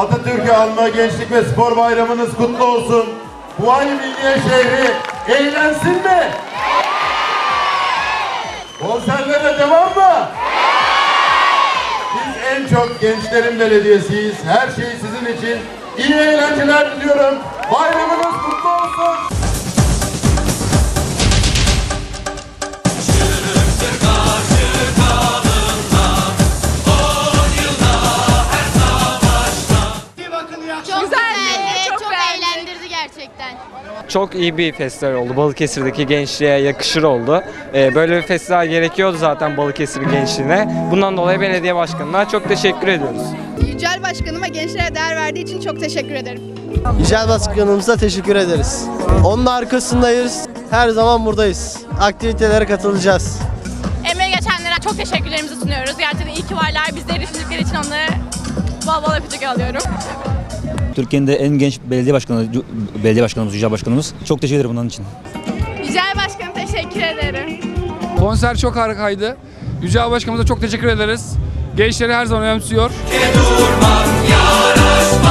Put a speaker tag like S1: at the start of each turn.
S1: Atatürk'ü anma Gençlik ve Spor Bayramınız kutlu olsun. Bu ay Milliye şehri eğlensin mi? Konserlere devam mı? Biz en çok gençlerin belediyesiyiz. Her şey sizin için. İyi eğlenceler diliyorum. Bayramınız
S2: gerçekten.
S3: Çok iyi bir festival oldu. Balıkesir'deki gençliğe yakışır oldu. Ee, böyle bir festival gerekiyordu zaten Balıkesir gençliğine. Bundan dolayı belediye başkanına çok teşekkür ediyoruz.
S4: Yücel Başkanıma gençlere değer verdiği için çok teşekkür ederim.
S5: Yücel Başkanımıza teşekkür ederiz. Onun arkasındayız. Her zaman buradayız. Aktivitelere katılacağız.
S6: Emeği geçenlere çok teşekkürlerimizi sunuyoruz. Gerçekten iyi ki varlar. Bizleri düşündükleri için onları bol bol öpücük alıyorum.
S7: Türkiye'nin de en genç belediye başkanı, belediye başkanımız, Yücel Başkanımız. Çok teşekkür ederim bunun için.
S6: Yücel Başkanım teşekkür ederim.
S8: Konser çok harikaydı. Yücel Başkanımıza çok teşekkür ederiz. Gençleri her zaman önemsiyor.
S9: durmam yar